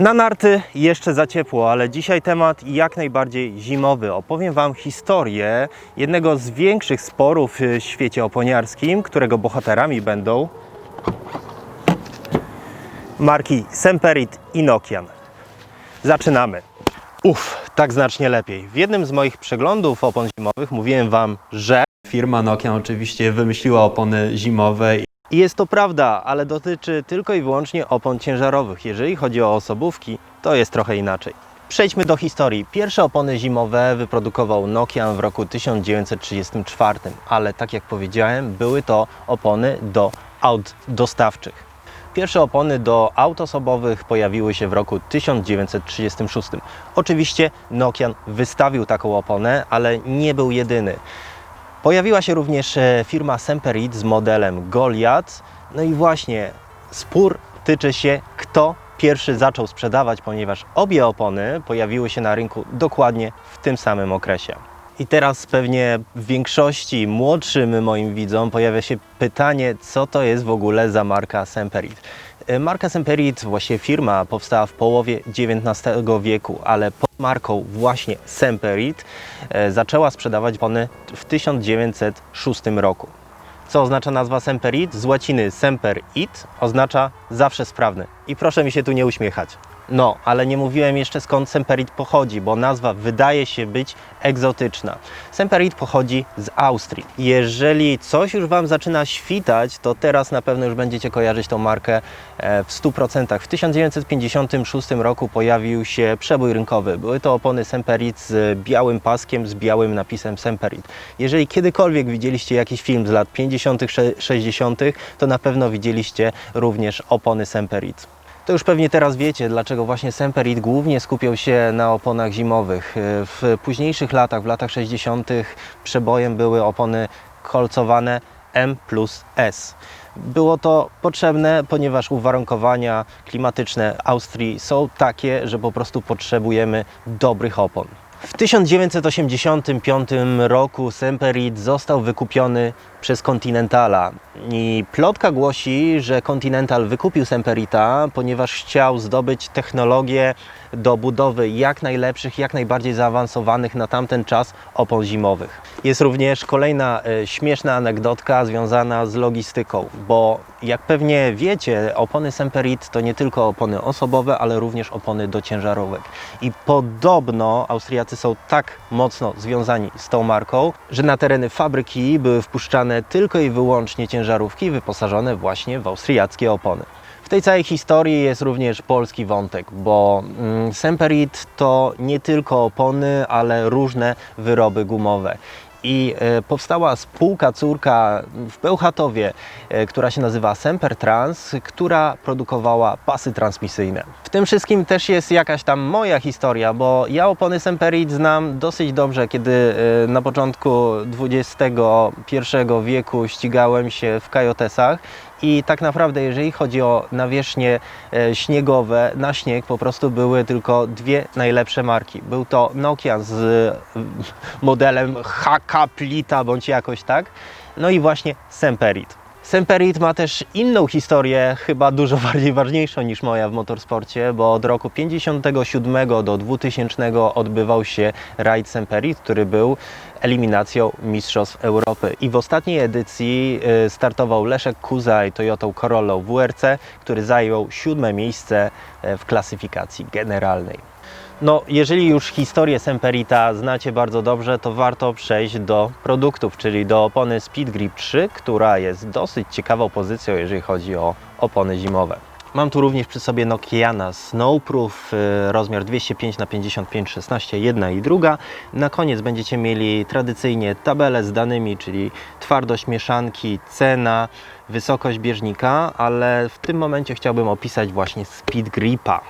Na narty jeszcze za ciepło, ale dzisiaj temat jak najbardziej zimowy. Opowiem Wam historię jednego z większych sporów w świecie oponiarskim, którego bohaterami będą marki Semperit i Nokian. Zaczynamy. Uff, tak znacznie lepiej. W jednym z moich przeglądów opon zimowych mówiłem Wam, że Firma Nokia oczywiście wymyśliła opony zimowe I jest to prawda, ale dotyczy tylko i wyłącznie opon ciężarowych. Jeżeli chodzi o osobówki, to jest trochę inaczej. Przejdźmy do historii. Pierwsze opony zimowe wyprodukował Nokia w roku 1934, ale tak jak powiedziałem, były to opony do aut dostawczych. Pierwsze opony do aut osobowych pojawiły się w roku 1936. Oczywiście Nokian wystawił taką oponę, ale nie był jedyny. Pojawiła się również e, firma Semperit z modelem Goliath. No i właśnie spór tyczy się, kto pierwszy zaczął sprzedawać, ponieważ obie opony pojawiły się na rynku dokładnie w tym samym okresie. I teraz pewnie w większości młodszym moim widzom pojawia się pytanie, co to jest w ogóle za marka Semperit. E, Marka Semperit, właściwie firma, powstała w połowie XIX wieku, ale pod marką właśnie Semperit e, zaczęła sprzedawać opony w 1906 roku. Co oznacza nazwa Semperit? Z łaciny Semper It oznacza zawsze sprawny. I proszę mi się tu nie uśmiechać. No, ale nie mówiłem jeszcze skąd Semperit pochodzi, bo nazwa wydaje się być egzotyczna. Semperit pochodzi z Austrii. Jeżeli coś już Wam zaczyna świtać, to teraz na pewno już będziecie kojarzyć tą markę e, w 100%. W 1956 roku pojawił się przebój rynkowy. Były to opony Semperit z białym paskiem, z białym napisem Semperit. Jeżeli kiedykolwiek widzieliście jakiś film z lat 50., 60., to na pewno widzieliście również opony Semperit. To już pewnie teraz wiecie, dlaczego właśnie Semperit głównie skupiał się na oponach zimowych. W późniejszych latach, w latach 60. przebojem były opony kolcowane M plus S. Było to potrzebne, ponieważ uwarunkowania klimatyczne Austrii są takie, że po prostu potrzebujemy dobrych opon. W 1985 roku Semperit został wykupiony przez Continentala i plotka głosi, że Continental wykupił Semperita, ponieważ chciał zdobyć technologię do budowy jak najlepszych, jak najbardziej zaawansowanych na tamten czas opon zimowych. Jest również kolejna e, śmieszna anegdotka związana z logistyką, bo jak pewnie wiecie, opony Semperit to nie tylko opony osobowe, ale również opony do ciężarówek. I podobno Austriacy są tak mocno związani z tą marką, że na tereny fabryki były wpuszczane tylko i wyłącznie ciężarówki wyposażone właśnie w austriackie opony. W tej całej historii jest również polski wątek, bo mm, Semperit to nie tylko opony, ale różne wyroby gumowe. I e, powstała spółka córka w Bełchatowie, e, która się nazywa Sempertrans, która produkowała pasy transmisyjne. W tym wszystkim też jest jakaś tam moja historia, bo ja opony Semperit znam dosyć dobrze, kiedy e, na początku XXI wieku ścigałem się w kajotesach i tak naprawdę, jeżeli chodzi o nawierzchnie e, śniegowe, na śnieg po prostu były tylko dwie najlepsze marki. Był to Nokia z e, modelem HK Plita bądź jakoś tak, no i właśnie Semperit. Semperit ma też inną historię, chyba dużo bardziej ważniejszą niż moja w motorsporcie, bo od roku 57 do 2000 odbywał się rajd Semperit, który był eliminacją Mistrzostw Europy. I w ostatniej edycji y, startował Leszek Kuzaj Toyotą Corollą WRC, który zajął siódme miejsce e, w klasyfikacji generalnej. No, jeżeli już historię Semperita znacie bardzo dobrze, to warto przejść do produktów, czyli do opony Speed Grip 3, która jest dosyć ciekawą pozycją, jeżeli chodzi o opony zimowe. Mam tu również przy sobie Nokiana Snowproof, y, rozmiar 205 na 55 16, jedna i druga. Na koniec będziecie mieli tradycyjnie tabelę z danymi, czyli twardość mieszanki, cena, wysokość bieżnika, ale w tym momencie chciałbym opisać właśnie Speed Gripa.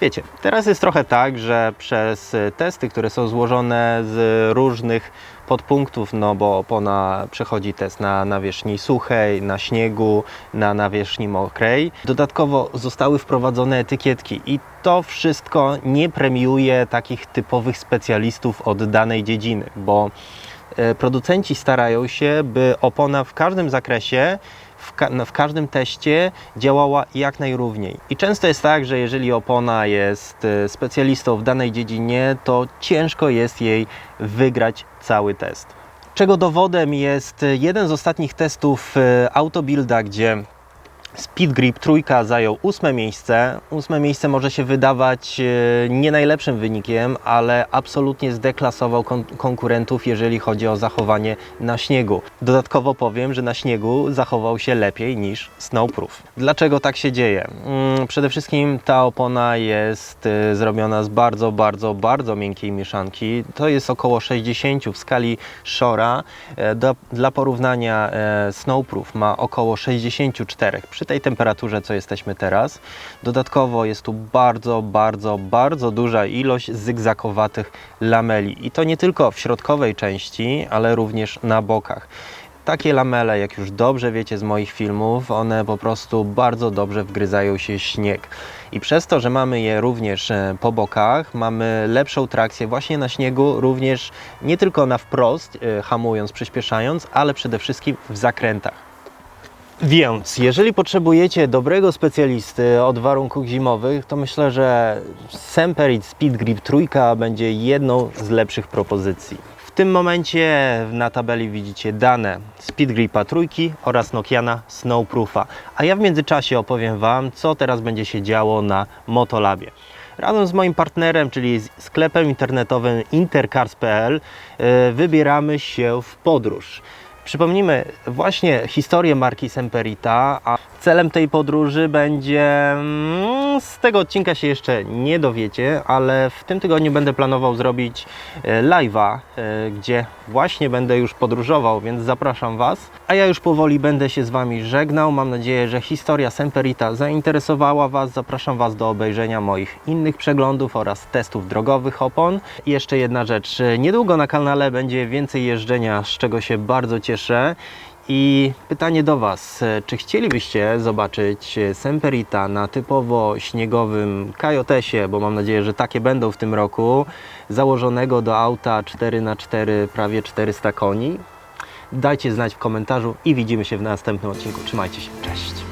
Wiecie, teraz jest trochę tak, że przez testy, które są złożone z różnych podpunktów, no bo opona przechodzi test na nawierzchni suchej, na śniegu, na nawierzchni mokrej. Dodatkowo zostały wprowadzone etykietki i to wszystko nie premiuje takich typowych specjalistów od danej dziedziny, bo e, producenci starają się, by opona w każdym zakresie, w, ka- no, w każdym teście działała jak najrówniej. I często jest tak, że jeżeli opona jest e, specjalistą w danej dziedzinie, to ciężko jest jej wygrać cały test. Czego dowodem jest e, jeden z ostatnich testów e, Autobuilda, gdzie Speed Grip trójka zajął ósme miejsce. Ósme miejsce może się wydawać e, nie najlepszym wynikiem, ale absolutnie zdeklasował kon- konkurentów, jeżeli chodzi o zachowanie na śniegu. Dodatkowo powiem, że na śniegu zachował się lepiej niż Snowproof. Dlaczego tak się dzieje? Mm, Przede wszystkim ta opona jest e, zrobiona z bardzo, bardzo, bardzo miękkiej mieszanki. To jest około 60 w skali Shora. E, dla porównania Snowproof ma około 64 przy tej temperaturze, co jesteśmy teraz. Dodatkowo jest tu bardzo, bardzo, bardzo duża ilość zygzakowatych lameli i to nie tylko w środkowej części, ale również na bokach. Takie lamele, jak już dobrze wiecie z moich filmów, one po prostu bardzo dobrze wgryzają się w śnieg. I przez to, że mamy je również e, po bokach, mamy lepszą trakcję właśnie na śniegu, również nie tylko na wprost, e, hamując, przyspieszając, ale przede wszystkim w zakrętach. Więc jeżeli potrzebujecie dobrego specjalisty od warunków zimowych, to myślę, że Semperit Speed Grip trójka będzie jedną z lepszych propozycji. W tym momencie na tabeli widzicie dane Speed Gripa trójki oraz Nokiana Snowproofa. A ja w międzyczasie opowiem Wam, co teraz będzie się działo na Motolabie. Razem z moim partnerem, czyli sklepem internetowym intercars.pl yy, wybieramy się w podróż. Przypomnijmy właśnie historię marki Semperita, a celem tej podróży będzie. mm, Z tego odcinka się jeszcze nie dowiecie, ale w tym tygodniu będę planował zrobić e, live'a, e, gdzie właśnie będę już podróżował, więc zapraszam Was. A ja już powoli będę się z Wami żegnał. Mam nadzieję, że historia Semperita zainteresowała Was. Zapraszam Was do obejrzenia moich innych przeglądów oraz testów drogowych opon. I jeszcze jedna rzecz. Niedługo na kanale będzie więcej jeżdżenia, z czego się bardzo cieszę. I pytanie do Was, czy chcielibyście zobaczyć Semperita na typowo śniegowym Kajotesie, bo mam nadzieję, że takie będą w tym roku, założonego do auta 4x4 prawie 400 koni? Dajcie znać w komentarzu i widzimy się w następnym odcinku. Trzymajcie się, cześć!